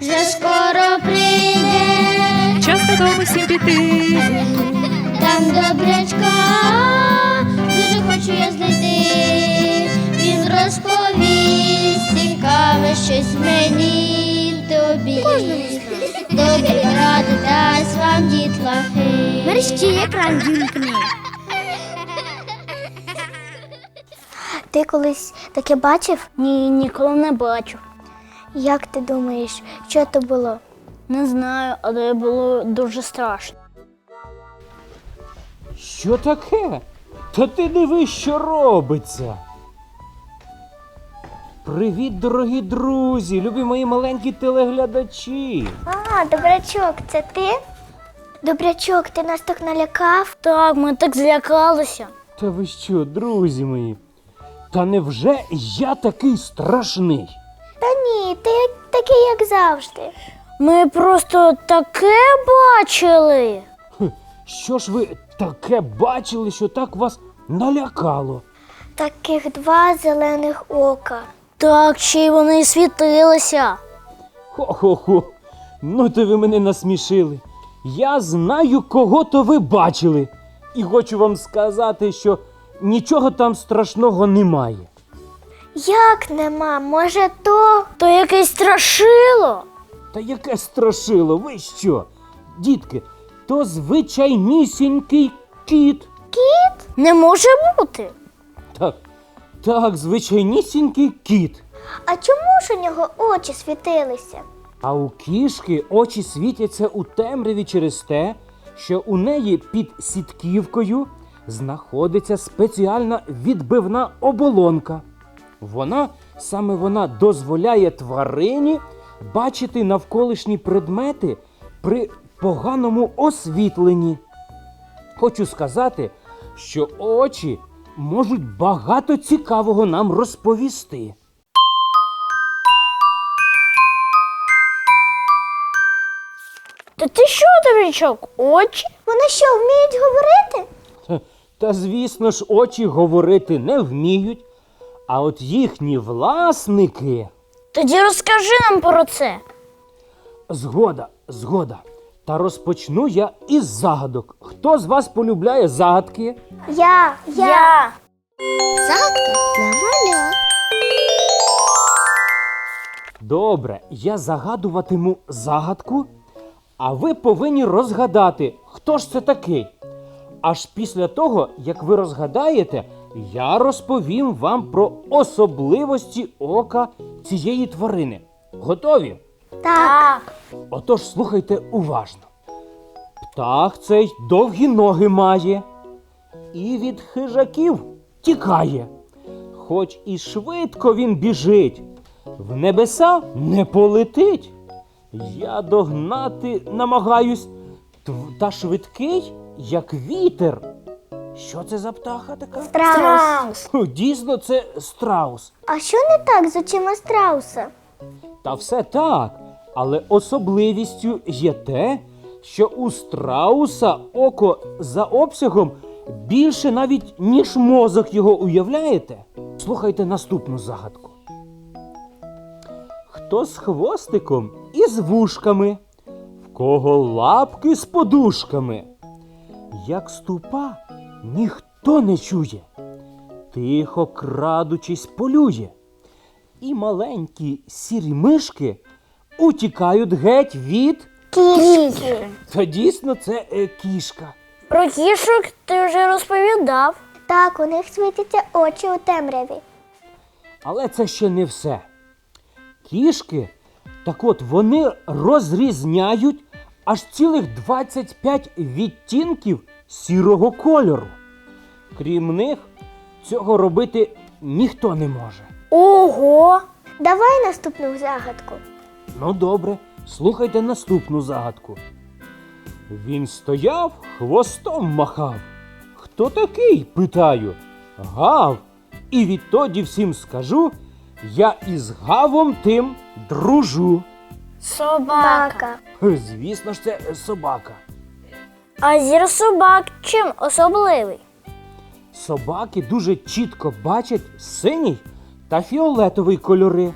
вже скоро прийде, Час додому всім піти. там добрячка, дуже хочу я знайти. Він розповість цікаве щось мені тобі. Добрі ради дасть вам дітлахи. Мерщі екран вімкни. Ти колись таке бачив? Ні, ніколи не бачив. Як ти думаєш, що то було? Не знаю, але було дуже страшно. Що таке? Та ти диви, що робиться. Привіт, дорогі друзі, любі мої маленькі телеглядачі. А, добрячок, це ти? Добрячок, ти нас так налякав. Так, ми так злякалися. Та ви що, друзі мої? Та невже я такий страшний? Та ні, ти такий, як завжди. Ми просто таке бачили. Що ж ви таке бачили, що так вас налякало? Таких два зелених ока. Так, ще й вони світилися. Хо-хо-хо. Ну то ви мене насмішили. Я знаю, кого то ви бачили. І хочу вам сказати, що нічого там страшного немає. Як нема? Може, то? То якесь страшило. Та яке страшило, ви що? Дітки, то звичайнісінький кіт. Кіт? Не може бути. Так, так, звичайнісінький кіт. А чому ж у нього очі світилися? А у кішки очі світяться у темряві через те, що у неї під сітківкою знаходиться спеціальна відбивна оболонка. Вона, саме вона дозволяє тварині бачити навколишні предмети при поганому освітленні. Хочу сказати, що очі можуть багато цікавого нам розповісти. Та ти що, добрячок? Очі? Вони що, вміють говорити? Та звісно ж, очі говорити не вміють, а от їхні власники. Тоді розкажи нам про це. Згода, згода. Та розпочну я із загадок. Хто з вас полюбляє загадки? Я, я. Загадка для малят. Добре, я загадуватиму загадку, а ви повинні розгадати, хто ж це такий. Аж після того, як ви розгадаєте, я розповім вам про особливості ока цієї тварини. Готові? Так. Отож слухайте уважно. Птах цей довгі ноги має і від хижаків тікає. Хоч і швидко він біжить, в небеса не полетить. Я догнати намагаюсь, та швидкий, як вітер. Що це за птаха така? Страус. Ху, Дійсно, це страус. А що не так з очима страуса? Та все так, але особливістю є те, що у страуса око за обсягом більше навіть, ніж мозок його уявляєте. Слухайте наступну загадку. Хто з хвостиком і з вушками, в кого лапки з подушками, як ступа ніхто не чує, тихо крадучись полює і маленькі сірі мишки утікають геть від. Кішки. Та дійсно це е, кішка. Про кішок ти вже розповідав. Так, у них світяться очі у темряві. Але це ще не все. Кішки, так от вони розрізняють аж цілих 25 відтінків сірого кольору. Крім них, цього робити ніхто не може. Ого! Давай наступну загадку. Ну добре, слухайте наступну загадку. Він стояв, хвостом махав. Хто такий? питаю. Гав. І відтоді всім скажу, я із гавом тим дружу. Собака. Звісно ж, це собака. А зір собак чим особливий? Собаки дуже чітко бачать синій та фіолетовий кольори.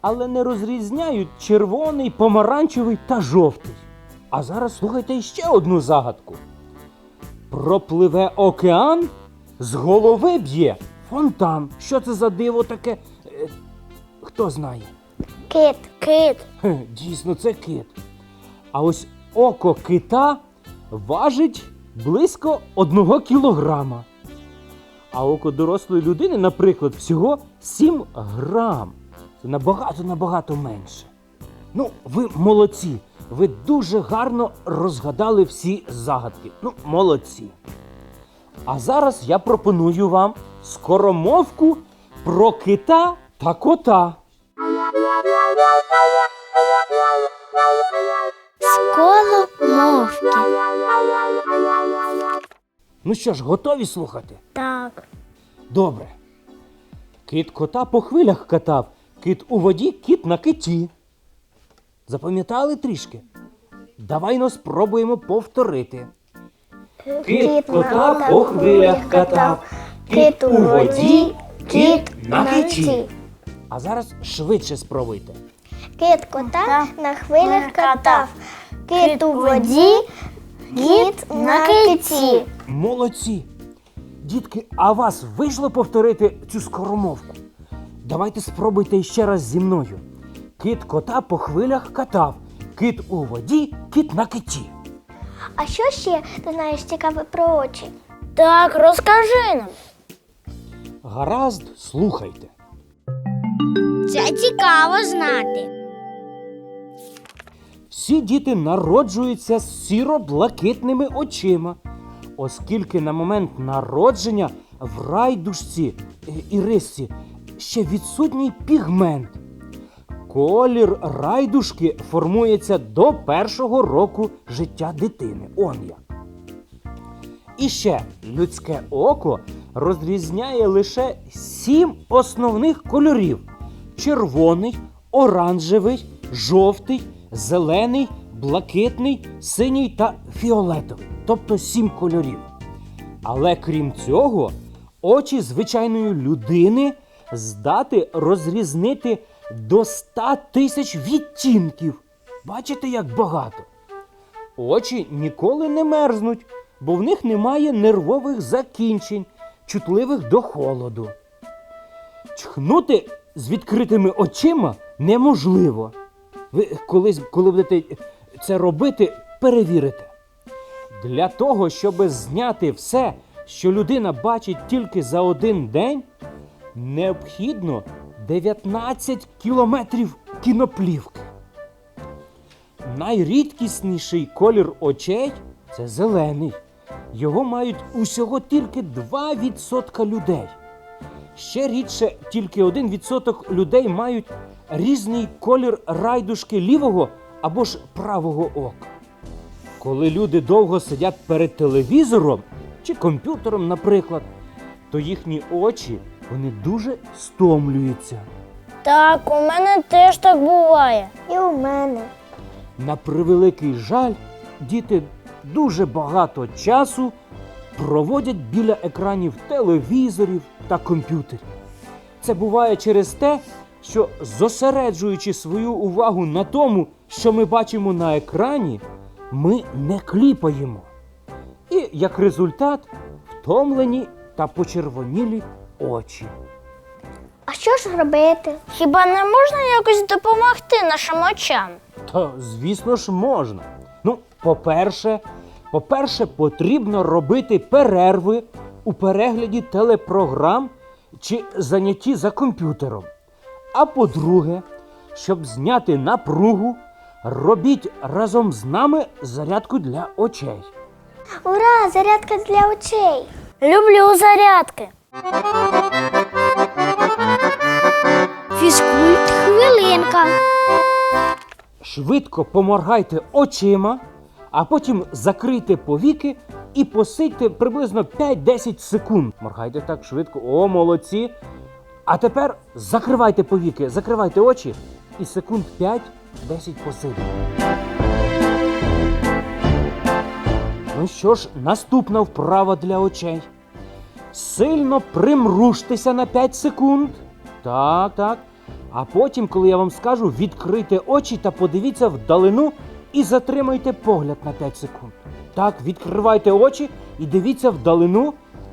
але не розрізняють червоний, помаранчевий та жовтий. А зараз слухайте ще одну загадку. Пропливе океан, з голови б'є фонтан. Що це за диво таке? Е, Хто знає? Кит. Кит. Дійсно, це кит. А ось око кита важить близько одного кілограма. А око дорослої людини, наприклад, всього 7 грам. Це набагато набагато менше. Ну, ви молодці. Ви дуже гарно розгадали всі загадки. Ну, молодці. А зараз я пропоную вам скоромовку про кита та кота. Сколомовки. Ну що ж, готові слухати? Так. Добре. Кит кота по хвилях катав, кит у воді, кіт на киті. Запам'ятали трішки? Давай спробуємо повторити. Кит кота по хвилях катав, кит у воді, кіт на киті. А зараз швидше спробуйте. Кит кота на хвилях катав. Кит у воді, кіт на киті. Молодці! Дітки, а вас вийшло повторити цю скоромовку? Давайте спробуйте ще раз зі мною. Кит кота по хвилях катав, кит у воді, кіт на киті. А що ще ти знаєш цікаве про очі? Так, розкажи нам. Гаразд, слухайте. Це цікаво знати. Всі діти народжуються з сіро-блакитними очима, оскільки на момент народження в райдушці е, і рисці ще відсутній пігмент. Колір райдушки формується до першого року життя дитини. Он як. І ще людське око розрізняє лише сім основних кольорів: червоний, оранжевий, жовтий, зелений, блакитний, синій та фіолетовий. Тобто сім кольорів. Але крім цього, очі звичайної людини здати розрізнити до 100 тисяч відтінків. Бачите, як багато? Очі ніколи не мерзнуть, бо в них немає нервових закінчень, чутливих до холоду. Чхнути з відкритими очима неможливо. Ви колись, коли будете це робити, перевірите. Для того, щоб зняти все, що людина бачить тільки за один день, необхідно 19 кілометрів кіноплівки. Найрідкісніший колір очей це зелений. Його мають усього тільки 2% людей. Ще рідше тільки 1% людей мають різний колір райдушки лівого або ж правого ока. Коли люди довго сидять перед телевізором чи комп'ютером, наприклад, то їхні очі вони дуже стомлюються. Так, у мене теж так буває. І у мене. На превеликий жаль, діти дуже багато часу проводять біля екранів телевізорів та комп'ютерів. Це буває через те, що зосереджуючи свою увагу на тому, що ми бачимо на екрані, ми не кліпаємо. І як результат втомлені та почервонілі очі. А що ж робити? Хіба не можна якось допомогти нашим очам? Та, звісно ж, можна. Ну, по-перше, по-перше, потрібно робити перерви у перегляді телепрограм чи занятті за комп'ютером. А по-друге, щоб зняти напругу, робіть разом з нами зарядку для очей. Ура! Зарядка для очей! Люблю зарядки. Фізкульт хвилинка. Швидко поморгайте очима, а потім закрийте повіки і посидьте приблизно 5-10 секунд. Моргайте так швидко. О, молодці. А тепер закривайте повіки, закривайте очі і секунд 5-10 посидьте. Ну що ж, наступна вправа для очей. Сильно примружтеся на 5 секунд. Так, так. А потім, коли я вам скажу, відкрийте очі та подивіться вдалину і затримайте погляд на 5 секунд. Так, відкривайте очі і дивіться вдалину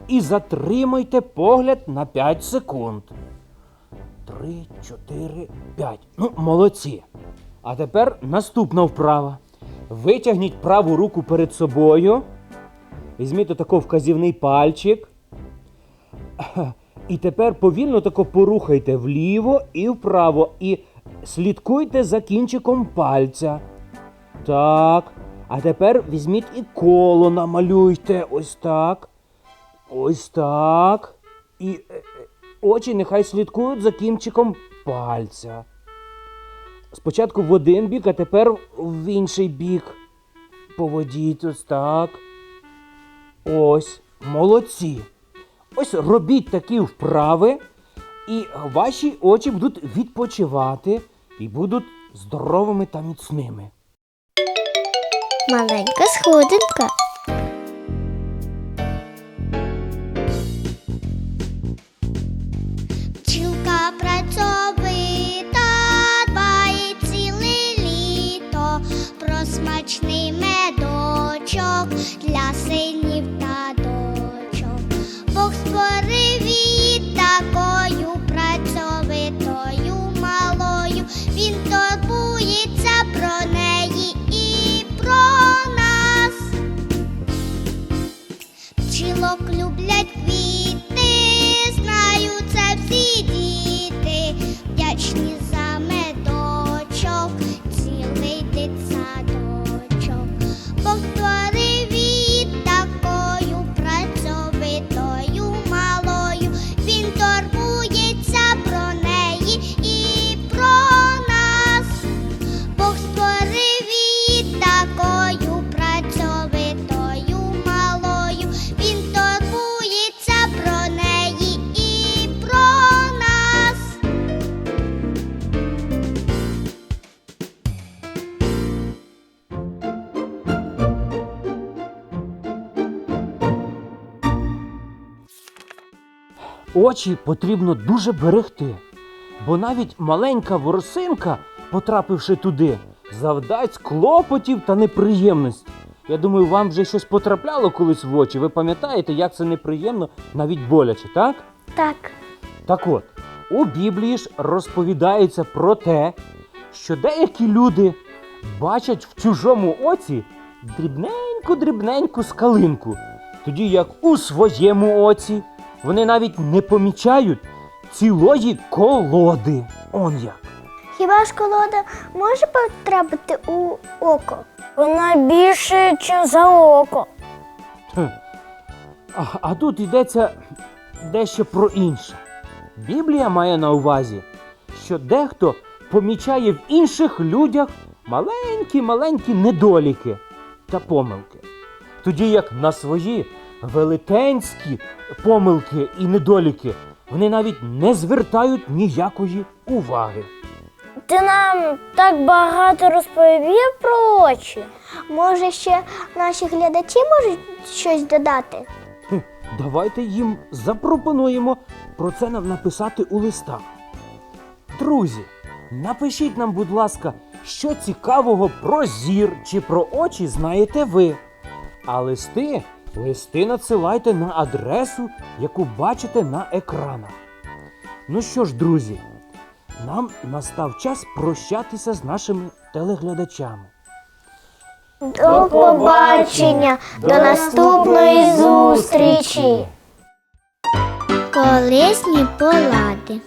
і затримайте погляд на 5 секунд. Три, чотири, п'ять. Ну, молодці. А тепер наступна вправа. Витягніть праву руку перед собою. Візьміть отако вказівний пальчик. І тепер повільно тако порухайте вліво і вправо. І слідкуйте за кінчиком пальця. Так. А тепер візьміть і коло намалюйте. Ось так. Ось так. І е, е, очі нехай слідкують за кінчиком пальця. Спочатку в один бік, а тепер в інший бік. Поводіть ось так. Ось, молодці. Ось робіть такі вправи, і ваші очі будуть відпочивати і будуть здоровими та міцними. Маленька сходинка. Для синів та Очі потрібно дуже берегти, бо навіть маленька ворсинка, потрапивши туди, завдасть клопотів та неприємностей. Я думаю, вам вже щось потрапляло колись в очі. Ви пам'ятаєте, як це неприємно, навіть боляче, так? Так. Так от, у Біблії ж розповідається про те, що деякі люди бачать в чужому оці дрібненьку-дрібненьку скалинку, тоді як у своєму оці вони навіть не помічають цілої колоди. Он як. Хіба ж колода може потрапити у око? Вона більше, ніж за око. А, а тут йдеться дещо про інше. Біблія має на увазі, що дехто помічає в інших людях маленькі-маленькі недоліки та помилки. Тоді як на свої велетенські помилки і недоліки вони навіть не звертають ніякої уваги. Ти нам так багато розповів про очі. Може, ще наші глядачі можуть щось додати? Хм, Давайте їм запропонуємо про це нам написати у листах. Друзі, напишіть нам, будь ласка, що цікавого про зір чи про очі знаєте ви. А листи, листи надсилайте на адресу, яку бачите на екранах. Ну що ж, друзі, нам настав час прощатися з нашими телеглядачами. До побачення, до наступної зустрічі. Корисні полади.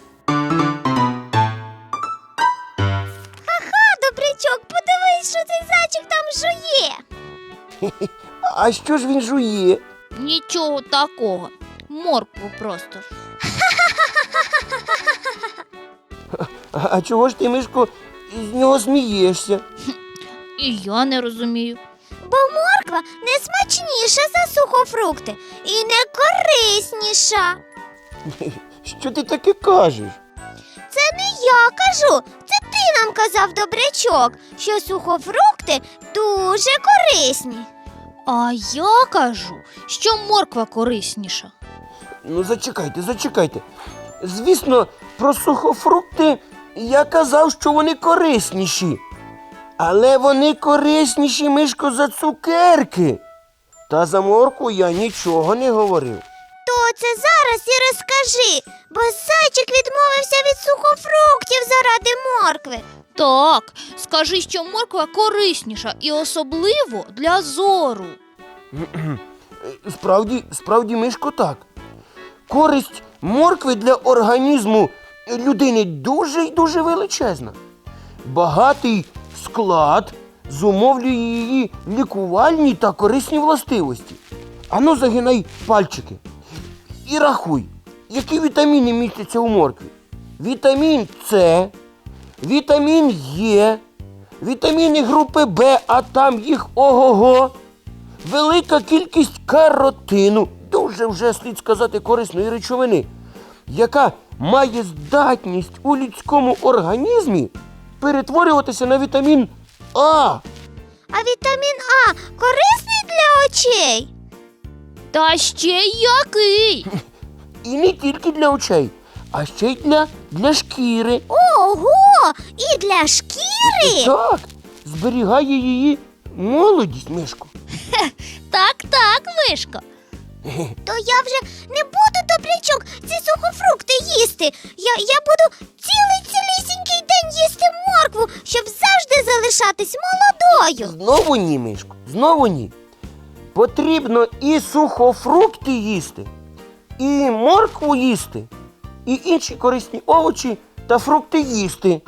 Ха-ха, добрячок, подивись, що цей зайчик там жує. А що ж він жує? Нічого такого. Моркву просто. А, а чого ж ти, Мишко, з нього смієшся? І я не розумію. Бо морква не смачніша за сухофрукти і не корисніша. Що ти таке кажеш? Це не я кажу, це ти нам казав добрячок, що сухофрукти дуже корисні. А я кажу, що морква корисніша. Ну, зачекайте, зачекайте. Звісно, про сухофрукти Я казав, що вони корисніші. Але вони корисніші, Мишко, за цукерки. Та за морку я нічого не говорив. То це зараз і розкажи, бо зайчик відмовився від сухофруктів заради моркви. Так, скажи, що морква корисніша і особливо для зору. Справді, справді, Мишко, так. Користь моркви для організму людини дуже й дуже величезна. Багатий склад зумовлює її лікувальні та корисні властивості. Ану, загинай пальчики і рахуй, які вітаміни містяться у моркві. Вітамін С, вітамін Е, вітаміни групи Б, а там їх ого-го. Велика кількість каротину, дуже вже слід сказати корисної речовини, яка має здатність у людському організмі перетворюватися на вітамін А. А вітамін А корисний для очей? Та ще який. І не тільки для очей, а ще й для, для шкіри. Ого! І для шкіри? Так, зберігає її молодість, Мишко. Так, так, мишко. То я вже не буду добрячок ці сухофрукти їсти. Я, я буду цілий цілісінький день їсти моркву, щоб завжди залишатись молодою. Знову ні, Мишко, знову ні. Потрібно і сухофрукти їсти, і моркву їсти, і інші корисні овочі та фрукти їсти.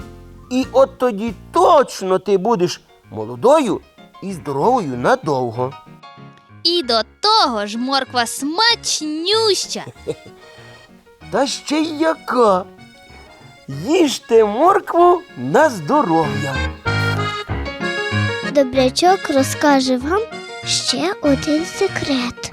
І от тоді точно ти будеш молодою і здоровою надовго. І до того ж морква смачнюща. Та ще й яка. Їжте моркву на здоров'я. Добрячок розкаже вам ще один секрет.